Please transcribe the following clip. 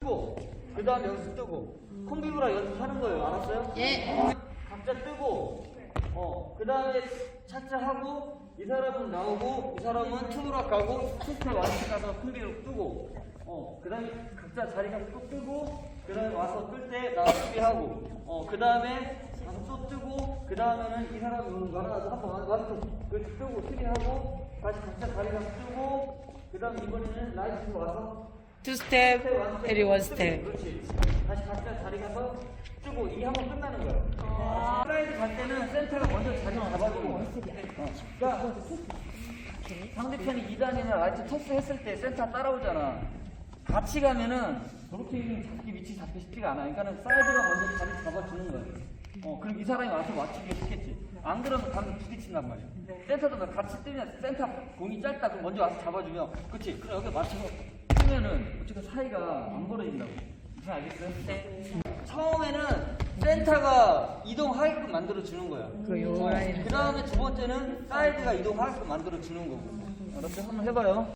뜨고 그 다음에 여기서 뜨고 콤비브라 연습하는 거예요 알았어요? 예. 각자 뜨고 어그 다음에 차차 하고 이 사람은 나오고 이 사람은 투브락 가고 투스텝 완식 가서 콤비로 뜨고 어그 다음에 각자 자리 가서 또 뜨고 그 다음에 와서 뜰 때나 수비하고 어그 다음에 가서 또 뜨고 그 다음에는 이 사람이 오는 거 하나 한번 와서 그 뜨고 수비하고 다시 각자 자리 가서 뜨고 그 다음에 이번에는 라이트로 와서 투 스텝, 해리 원 스텝. 다시 각자 자리 가서 이게 한번 끝나는 거예요. 슬라이드 갈 때는 센터가 먼저 자리 거예요. 어. 그러니까 상대편이 2단이나 라이트 토스 했을 때 센터 따라오잖아. 같이 가면은 저렇게 잡기 위치 잡기 쉽지가 않아. 그러니까는 사이드가 먼저 자리 잡아주는 거예요. 어, 그럼 이 사람이 와서 맞추기 쉽겠지. 안 그러면 방금 부딪힌단 말이야. 센터도 막 같이 뜨면 센터 공이 짧다 그럼 먼저 와서 잡아주면 그치? 그럼 여기 맞추고 뜨면은 어쨌든 사이가 안 벌어진다고. 무슨 알겠어요? 네. 처음에는 센터가 이동하게끔 만들어 주는 거야. 그. 그 다음에 두 번째는 사이드가 이동하게끔 만들어 주는 거고. 알았어? 한번 해봐요.